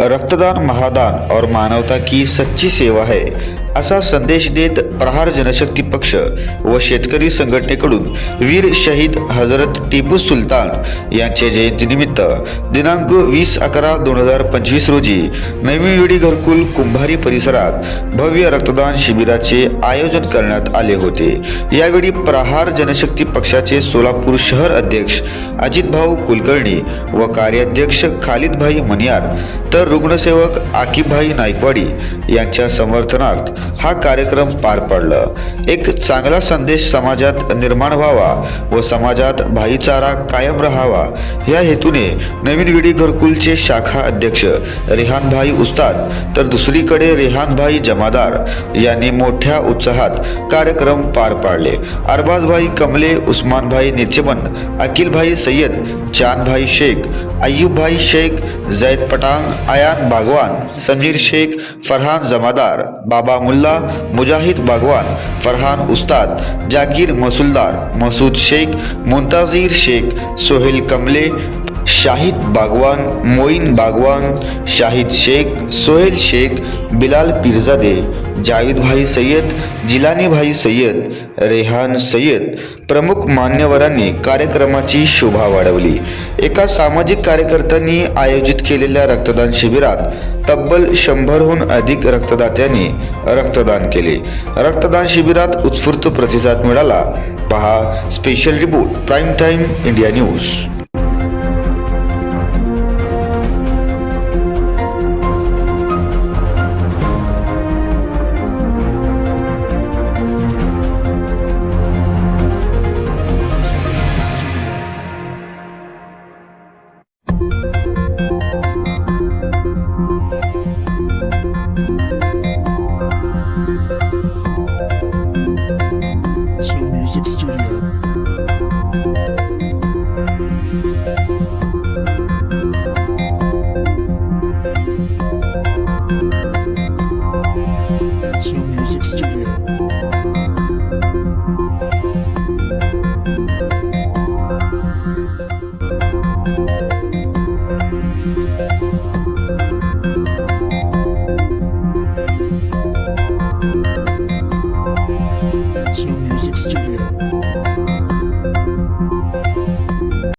रक्तदान महादान और मानवता की सच्ची सेवा है। असा संदेश देत प्रहार जनशक्ती पक्ष व शेतकरी संघटनेकडून वीर शहीद हजरत टिपू सुलतान यांच्या जयंतीनिमित्त दिनांक वीस अकरा दोन हजार पंचवीस रोजी नवी विडी घरकुल कुंभारी परिसरात भव्य रक्तदान शिबिराचे आयोजन करण्यात आले होते. यावेळी प्रहार जनशक्ती पक्षाचे सोलापूर शहर अध्यक्ष अजितभाऊ कुलकर्णी व कार्याध्यक्ष खालिदभाई मनियार तर रुग्णसेवक आकिबभाई नायकवाडी यांच्या समर्थनार्थ हा कार्यक्रम पार पडला. एक चांगला संदेश समाजात निर्माण व्हावा व समाजात भाईचारा कायम राहावा. या हेतूने नवीन विडी घरकुलचे शाखा अध्यक्ष रेहानभाई उस्ताद तर दुसरीकडे रेहानभाई जमादार यांनी मोठ्या उत्साहात कार्यक्रम पार पाडले. अरबाजभाई कमले उस्मानभाई निचेबन अकिलभाई सय्यद चांदभाई शेख अय्यूबभाई शेख जैद पठाण आयान बागवान समीर शेख, फरहान जमादार, बाबा मुल्ला, मुजाहिद बागवान, फरहान उस्ताद, जाकीर मसूलदार मसूद शेख, मुंताजीर शेख, सोहेल कमले, शाहिद बागवान, मोइन बागवान, शाहिद शेख, सोहेल शेख, बिलाल पीरजादे, जावेद भाई सैयद, जिलानी भाई सय्यद रेहान सय्यद प्रमुख मान्यवरांनी कार्यक्रमाची शोभा वाढवली. एका सामाजिक कार्यकर्त्यांनी आयोजित केलेल्या रक्तदान शिबिरात तब्बल शंभरहून अधिक रक्तदात्यांनी रक्तदान केले. रक्तदान शिबिरात उत्स्फूर्त प्रतिसाद मिळाला. पहा special report prime time India news Snow Music Studio. Music Studio. Snow Music Studio.